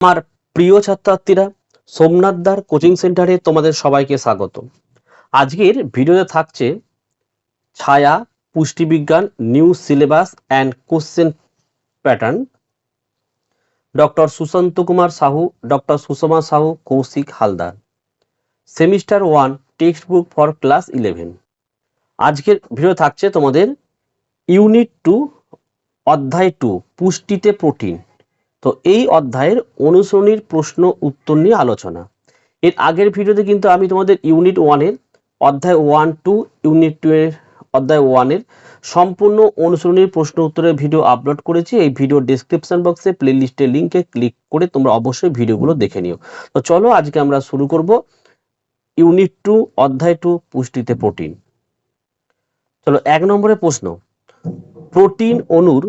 আমার প্রিয় ছাত্রছাত্রীরা সোমনাথদার কোচিং সেন্টারে তোমাদের সবাইকে স্বাগত। আজকের ভিডিওতে থাকছে ছায়া, পুষ্টিবিজ্ঞান, new syllabus and question pattern. Doctor Sushanta Kumar Sahu, doctor Sushama Sahu, Kaushik Haldar. Semester one text book for class eleven. আজকের ভিডিও থাকছে তোমাদের ইউনিট টু, অধ্যায় টু, পুষ্টিতে প্রোটিন। তো এই অধ্যায়ের অনুসরণীর প্রশ্ন উত্তর নিয়ে আলোচনা। এর আগের ভিডিওতে কিন্তু আমি তোমাদের ইউনিট ওয়ানের অধ্যায় ওয়ান টু ইউনিট টু এর, অধ্যায় ওয়ানের সম্পূর্ণ অনুসরণীর প্রশ্ন উত্তরের ভিডিও আপলোড করেছি। এই ভিডিও ডেসক্রিপশন বক্সে প্লে লিস্টের লিঙ্কে ক্লিক করে তোমরা অবশ্যই ভিডিওগুলো দেখে নিও। তো চলো আজকে আমরা শুরু করব ইউনিট টু অধ্যায় টু পুষ্টিতে প্রোটিন। চলো এক নম্বরে প্রশ্ন, প্রোটিন অণুর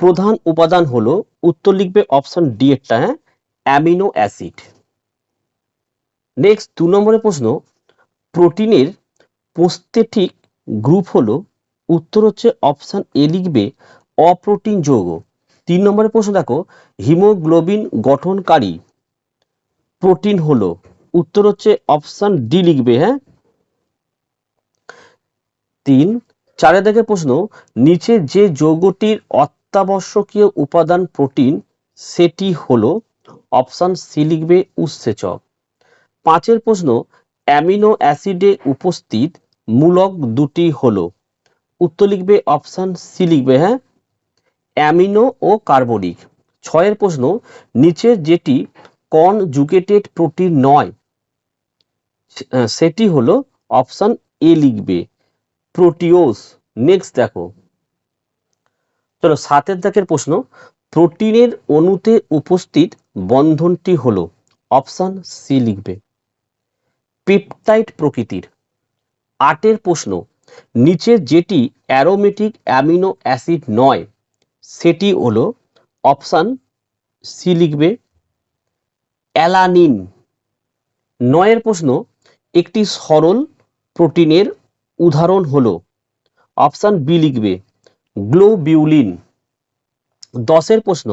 প্রধান উপাদান হলো, উত্তর লিখবে অপশন ডি একটা হ্যাঁ? অ্যামিনো অ্যাসিড নেক্সট দু নম্বরের প্রশ্ন, প্রোটিনের পোস্তেটিক গ্রুপ হলো, উত্তর হচ্ছে অপশন এ লিখবে অপ্রোটিন যৌগ। তিন নম্বরের প্রশ্ন দেখো, হিমোগ্লোবিন গঠনকারী প্রোটিন হলো, উত্তর হচ্ছে অপশন ডি লিখবে হ্যাঁ? তিন চারে দেখে প্রশ্ন, নিচে যে যৌগটির অত্যাবশ্যকীয় উপাদান প্রোটিন, সেটি হলো অপশন সি লিখবে উৎসেচক। পাঁচের প্রশ্ন, অ্যামিনো অ্যাসিডে উপস্থিত মূলক দুটি হলো। উত্তর লিখবে অপশন সি লিখবে হ্যাঁ? অ্যামিনো ও কার্বনিক। ছয়ের প্রশ্ন নিচে যেটি কনজুগেটেড প্রোটিন নয় সেটি হলো অপশন এ লিখবে, প্রোটিওস। নেক্সট দেখো। চলো সাতের দাগের প্রশ্ন, প্রোটিনের অণুতে উপস্থিত বন্ধনটি হলো অপশন সি লিখবে। পেপটাইড প্রকৃতির। আটের প্রশ্ন, নিচে যেটি অ্যারোমেটিক অ্যামিনো অ্যাসিড নয়, সেটি হলো অপশান সি লিখবে, অ্যালানিন। নয়ের প্রশ্ন, একটি সরল প্রোটিনের উদাহরণ হলো অপশান বি লিখবে গ্লোবিউলিন। দশের প্রশ্ন,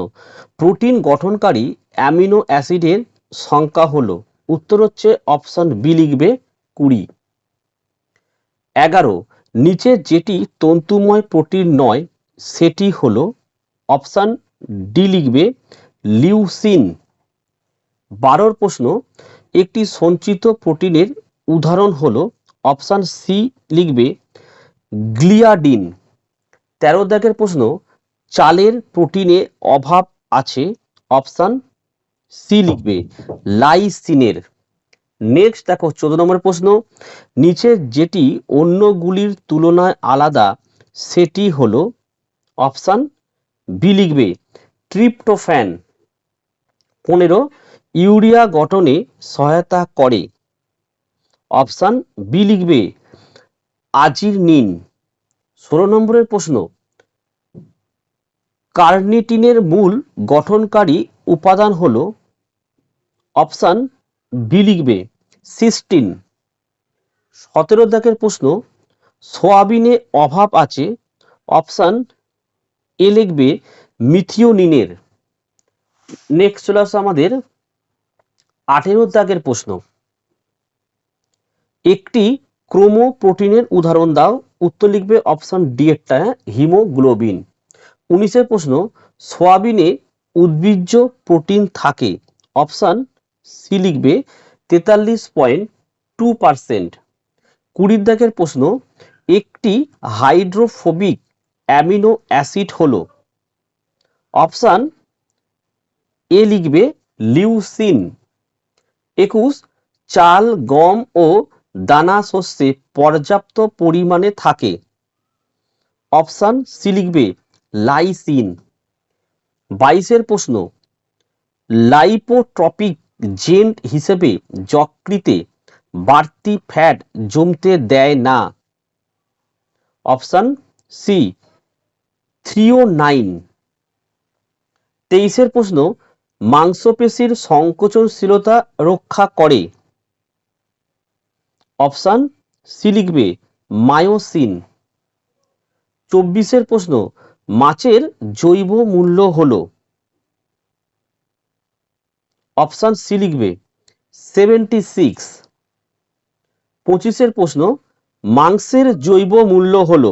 প্রোটিন গঠনকারী অ্যামিনো অ্যাসিডের সংখ্যা হলো। উত্তর হচ্ছে অপশন বি লিখবে কুড়ি। এগারো, নিচে যেটি তন্তুময় প্রোটিন নয়, সেটি হলো অপশান ডি লিখবে লিউসিন। বারোর প্রশ্ন, একটি সঞ্চিত প্রোটিনের উদাহরণ হলো অপশান সি লিখবে গ্লিয়াডিন। তেরো দাগের প্রশ্ন, চালের প্রোটিনে অভাব আছে? অপশান, সি লিখবে, লাইসিনের। নেক্সট দেখো, চোদ্দ নম্বর প্রশ্ন, নিচে যেটি অন্যগুলির তুলনায় আলাদা, সেটি হলো, অপশান, বি লিখবে, ট্রিপ্টোফ্যান। পনেরো, ইউরিয়া গঠনে সহায়তা করে। অপশান, বি লিখবে আজির নিন ষোলো নম্বরের প্রশ্ন। কার্নিটিনের মূল গঠনকারী উপাদান হল অপশান বি লিখবে, সিস্টিন। সতেরো দাগের প্রশ্ন, সোয়াবিনে অভাব আছে, অপশান এ লিখবে, মিথিওনিনের। নেক্সট চলে আসছে আমাদের আঠেরো দাগের প্রশ্ন। একটি ক্রোমো প্রোটিনের উদাহরণ দাও। উত্তর লিখবে অপশন ডি একটা, হিমোগ্লোবিন। উনিশের প্রশ্ন, সোয়াবিনে উদ্ভিজ্জ প্রোটিন থাকে। অপশান সি লিখবে তেতাল্লিশ পয়েন্ট টু পারসেন্ট। কুড়ির দাগের প্রশ্ন, একটি হাইড্রোফোবিক অ্যামিনো অ্যাসিড হল। অপশান এ লিখবে লিউসিন। একুশ, চাল, গম ও দানা শস্যে পর্যাপ্ত পরিমাণে থাকে। অপশান সি লিখবে, লাইসিন। বাইশের প্রশ্ন, লাইপোট্রপিক জেন্ট হিসেবে যকৃতে বাড়তি ফ্যাট জমতে দেয় না। অপশান সি থ্রিও নাইন তেইশের প্রশ্ন, মাংসপেশির সংকোচনশীলতা রক্ষা করে। অপশান সি লিখবে মায়োসিন। চব্বিশের প্রশ্ন, মাছের জৈব মূল্য হল? অপশান সি লিখবে সেভেন্টি সিক্স। পঁচিশের প্রশ্ন, মাংসের জৈব মূল্য হল?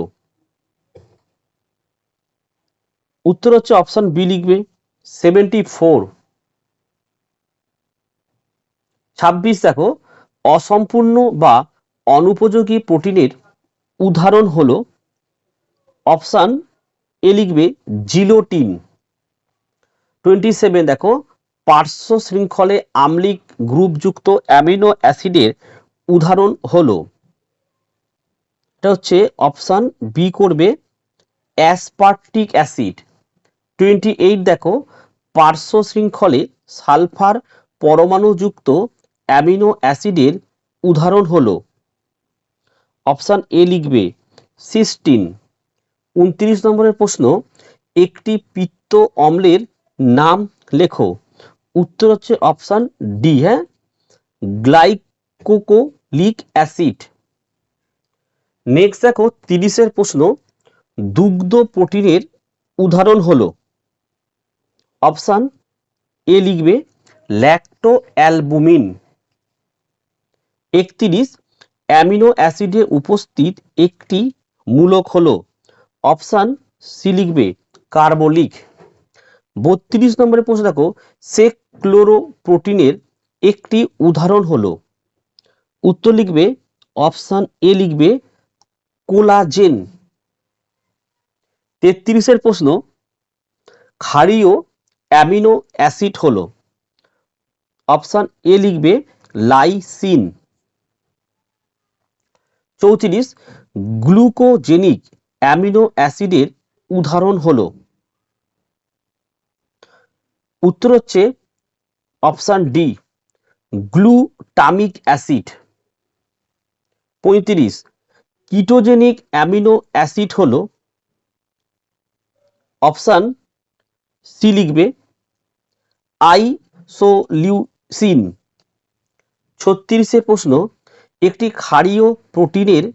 উত্তর হচ্ছে অপশান বি লিখবে সেভেন্টি ফোর। ছাব্বিশ দেখো অসম্পূর্ণ বা অনুপযোগী প্রোটিনের উদাহরণ হলো অপশান এ লিখবে জিলোটিন। টোয়েন্টি সেভেন দেখো, পার্শ্ব শৃঙ্খলে আম্লিক গ্রুপযুক্ত অ্যামিনো অ্যাসিডের উদাহরণ হলো। এটা হচ্ছে অপশান বি করবে অ্যাসপার্টিক অ্যাসিড। টোয়েন্টি এইট দেখো, পার্শ্ব শৃঙ্খলে সালফার পরমাণুযুক্ত অ্যামিনো অ্যাসিডের উদাহরণ হলো। অপশান এ লিখবে, সিস্টিন। উনত্রিশ নম্বরের প্রশ্ন, একটি পিত্ত অম্লের নাম লেখো। উত্তর হচ্ছে অপশান ডি হ্যাঁ? গ্লাইকোকোলিক অ্যাসিড। নেক্সট দেখো, তিরিশের প্রশ্ন, দুগ্ধ প্রোটিনের উদাহরণ হলো। অপশান এ লিখবে ল্যাক্টো অ্যালবুমিন একত্রিশ, অ্যামিনো অ্যাসিডে উপস্থিত একটি মূলক হল অপশান সি লিখবে কার্বলিক। বত্রিশ নম্বরের প্রশ্ন দেখো সেক্লোরোপ্রোটিনের একটি উদাহরণ হলো। উত্তর লিখবে, অপশান এ লিখবে কোলাজেন। তেত্রিশের প্রশ্ন, ক্ষারীয় অ্যামিনো অ্যাসিড হলো। অপশান এ লিখবে লাইসিন। চৌত্রিশ গ্লুকোজেনিক অ্যামিনো অ্যাসিডের উদাহরণ হলো। উত্তর হচ্ছে অপশান ডি, গ্লুটামিক অ্যাসিড। পঁয়ত্রিশ, কিটোজেনিক অ্যামিনো অ্যাসিড হল অপশান সি লিখবে, আইসোলিউসিন। ছত্রিশে প্রশ্ন একটি ক্ষারীয় প্রোটিনের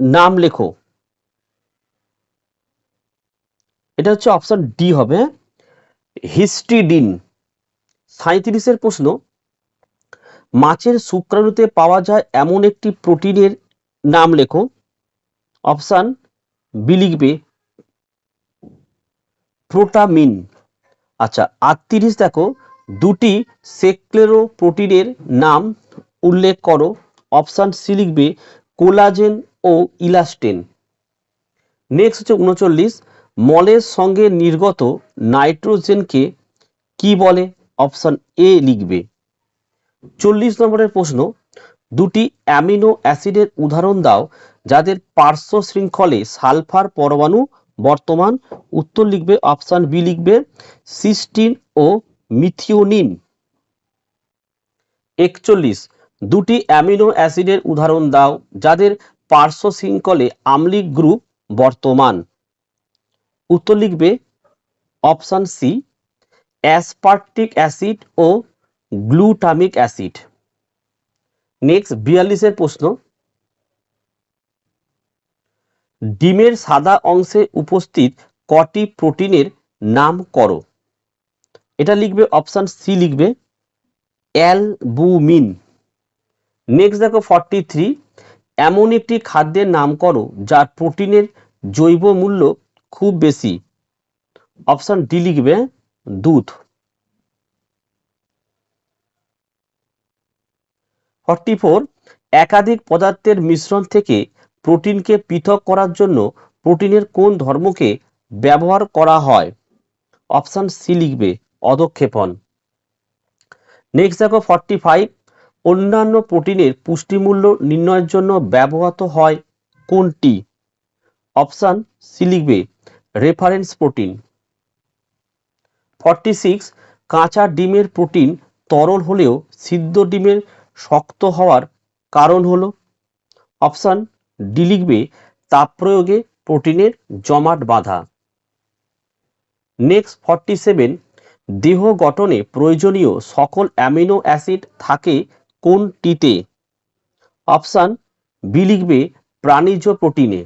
নাম লেখো। এটা হচ্ছে অপশন ডি হবে। হিস্টিডিন সাঁত্রিশের প্রশ্ন, মাছের শুক্রাণুতে পাওয়া যায় এমন একটি প্রোটিনের নাম লেখো। অপশান বি লিখবে, প্রোটামিন। আচ্ছা আটত্রিশ দেখো, দুটি সেক্লেরো প্রোটিনের নাম উল্লেখ করো অপশান সি লিখবে কোলাজেন ও ইলাস্টেন নেক্সট হচ্ছে উনচল্লিশ, মলের সঙ্গে নির্গত নাইট্রোজেনকে কি বলে? অপশান এ লিখবে। চল্লিশ নম্বরের প্রশ্ন, দুটি অ্যামিনো অ্যাসিডের উদাহরণ দাও যাদের পার্শ্ব শৃঙ্খলে সালফার পরমাণু বর্তমান। উত্তর লিখবে অপশান বি লিখবে, সিস্টিন ও মিথিওনিন। একচল্লিশ দুটি অ্যামিনো অ্যাসিডের উদাহরণ দাও যাদের পার্শ্ব শৃঙ্খলে আম্লিক গ্রুপ বর্তমান। উত্তর লিখবে অপশান সি অ্যাসপার্টিক অ্যাসিড ও গ্লুটামিক অ্যাসিড। নেক্সট, বিয়াল্লিশের প্রশ্ন। ডিমের সাদা অংশে উপস্থিত কটি প্রোটিনের নাম করো? এটা লিখবে, অপশান সি লিখবে, অ্যালবুমিন। নেক্সট দেখো ফর্টি থ্রি এমন একটি খাদ্যের নাম করো যার প্রোটিনের জৈব মূল্য খুব বেশি। অপশান ডি লিখবে দুধ। ফর্টি ফোর একাধিক পদার্থের মিশ্রণ থেকে প্রোটিনকে পৃথক করার জন্য প্রোটিনের কোন ধর্মকে ব্যবহার করা হয়? অপশান সি লিখবে অধক্ষেপণ। নেক্সট দেখো ফর্টি ফাইভ অন্যান্য প্রোটিনের পুষ্টিমূল্য নির্ণয়ের জন্য ব্যবহৃত হয় কোনটি? অপশান সি লিখবে, রেফারেন্স প্রোটিন। ফর্টি সিক্স, কাঁচা ডিমের প্রোটিন তরল হলেও সিদ্ধ ডিমের শক্ত হওয়ার কারণ হলো। অপশান ডি লিখবে, তাপ প্রয়োগে প্রোটিনের জমাট বাঁধা। নেক্সট, ফর্টি সেভেন, দেহ গঠনে প্রয়োজনীয় সকল অ্যামিনো অ্যাসিড থাকে কোনটিতে অপশান বি লিখবে প্রাণীজ প্রোটিনে।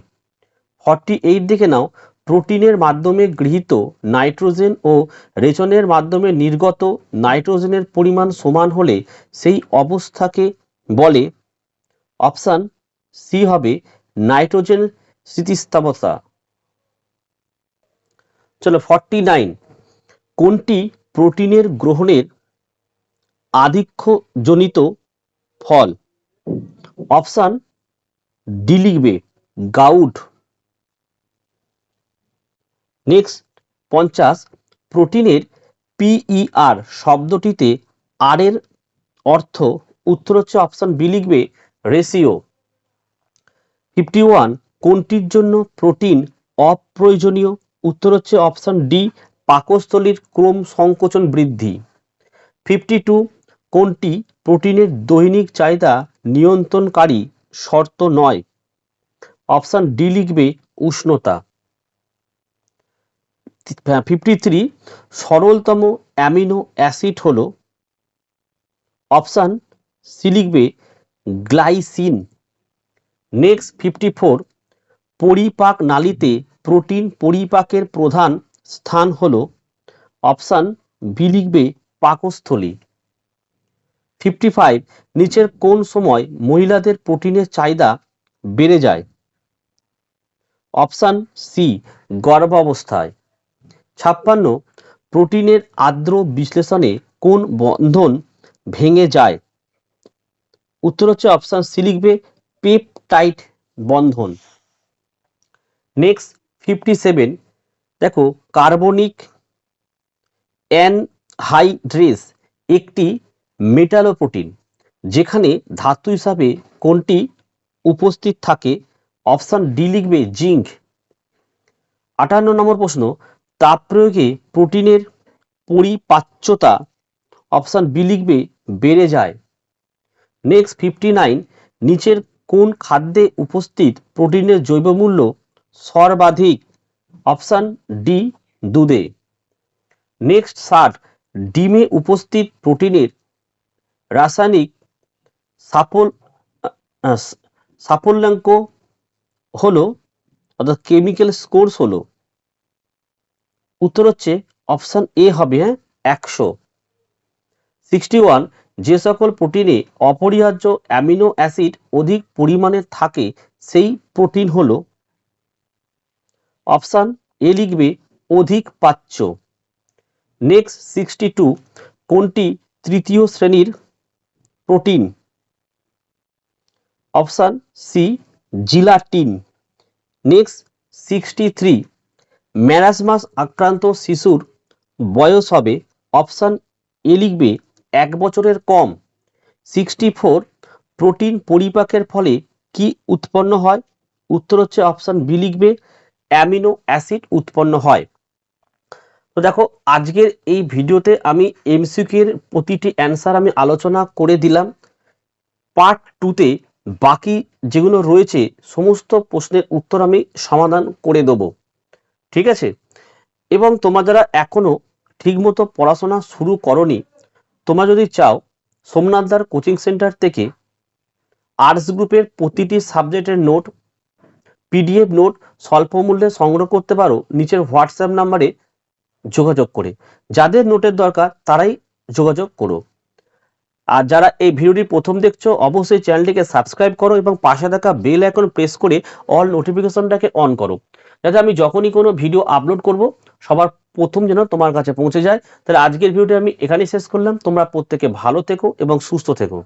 ফর্টি এইট দেখে নাও। প্রোটিনের মাধ্যমে গৃহীত নাইট্রোজেন ও রেচনের মাধ্যমে নির্গত নাইট্রোজেনের পরিমাণ সমান হলে সেই অবস্থাকে বলে। অপশান সি হবে নাইট্রোজেন স্থিতিস্থাপকতা চলো ফর্টি নাইন। কোনটি প্রোটিনের গ্রহণের আধিক্যজনিত ফল। অপশান ডি লিখবে গাউট নেক্সট, পঞ্চাশ, প্রোটিনের পিইআর শব্দটিতে আর এর অর্থ, উত্তর হচ্ছে অপশান বি লিখবে রেশিও। ফিফটি ওয়ান, কোনটির জন্য প্রোটিন অপ্রয়োজনীয়? উত্তর হচ্ছে অপশান ডি, পাকস্থলীর ক্রম সংকোচন বৃদ্ধি। ফিফটি টু কোনটি প্রোটিনের দৈনিক চাহিদা নিয়ন্ত্রণকারী শর্ত নয়? অপশান ডি লিখবে উষ্ণতা। ফিফটি থ্রি সরলতম অ্যামিনো অ্যাসিড হল। অপশান সি লিখবে গ্লাইসিন। নেক্সট ফিফটি ফোর পরিপাক নালীতে প্রোটিন পরিপাকের প্রধান স্থান হল। অপশান বি লিখবে পাকস্থলী। ফিফটি ফাইভ নিচের কোন সময় মহিলাদের প্রোটিনের চাহিদা বেড়ে যায়? অপশান সি, গর্ভাবস্থায়। ছাপ্পান্ন, প্রোটিনের আর্দ্র বিশ্লেষণে কোন বন্ধন ভেঙে যায়? উত্তর হচ্ছে অপশান সি লিখবে পেপটাইট বন্ধন। Next, fifty seven. দেখো, কার্বনিক অ্যানহাইড্রেস একটি মেটালোপ্রোটিন যেখানে ধাতু হিসাবে কোনটি উপস্থিত থাকে? অপশান ডি লিখবে জিঙ্ক। আটান্ন নম্বর প্রশ্ন, তাপ প্রয়োগে প্রোটিনের পরিপাচ্যতা, অপশান বি লিখবে বেড়ে যায়। নেক্সট, ফিফটি নাইন, নিচের কোন খাদ্যে উপস্থিত প্রোটিনের জৈব মূল্য সর্বাধিক? অপশান ডি, দুধে। নেক্সট, ষাট, ডিমে উপস্থিত প্রোটিনের রাসায়নিক সাফল সাফল্যাঙ্ক হলো, অর্থাৎ কেমিক্যাল স্কোর্স হলো। উত্তর হচ্ছে অপশান এ হবে হ্যাঁ একশো। সিক্সটি ওয়ান যে সকল প্রোটিনে অপরিহার্য অ্যামিনো অ্যাসিড অধিক পরিমাণে থাকে, সেই প্রোটিন হলো। অপশান এ লিখবে, অধিক পাচ্য নেক্সট সিক্সটি টু কোনটি তৃতীয় শ্রেণির protein. Option C, gelatin. Next, sixty three marasmus আক্রান্ত শিশুর বয়স হবে। অপশান এ লিখবে, এক বছরের কম। সিক্সটি ফোর, প্রোটিন পরিপাকের ফলে কি উৎপন্ন হয়? উত্তর হচ্ছে অপশান বি লিখবে, অ্যামিনো অ্যাসিড উৎপন্ন হয়। তো দেখো, আজকের এই ভিডিওতে আমি এমসিকিউ এর প্রতিটি অ্যান্সার আমি আলোচনা করে দিলাম। পার্ট টুতে বাকি যেগুলো রয়েছে, সমস্ত প্রশ্নের উত্তর আমি সমাধান করে দেবো। ঠিক আছে? এবং তোমরা যারা এখনও ঠিকমতো পড়াশোনা শুরু করনি, তোমরা যদি চাও সোমনাথদার কোচিং সেন্টার থেকে আর্টস গ্রুপের প্রতিটি সাবজেক্টের নোট পিডিএফ নোট স্বল্প মূল্যে সংগ্রহ করতে পারো। নিচের হোয়াটসঅ্যাপ নাম্বারে যোগাযোগ করে। যাদের নোটের দরকার, তারাই যোগাযোগ করো। আর যারা এই ভিডিওটি প্রথম দেখছ, অবশ্যই চ্যানেলটিকে সাবস্ক্রাইব করো এবং পাশে থাকা বেল আইকন প্রেস করে অল নোটিফিকেশনটাকে অন করো। যাতে আমি যখনই কোনো ভিডিও আপলোড করব, সবার প্রথম যেন তোমার কাছে পৌঁছে যায়। তাহলে আজকের ভিডিওটি আমি এখানেই শেষ করলাম। তোমরা প্রত্যেকে ভালো থেকো এবং সুস্থ থেকো।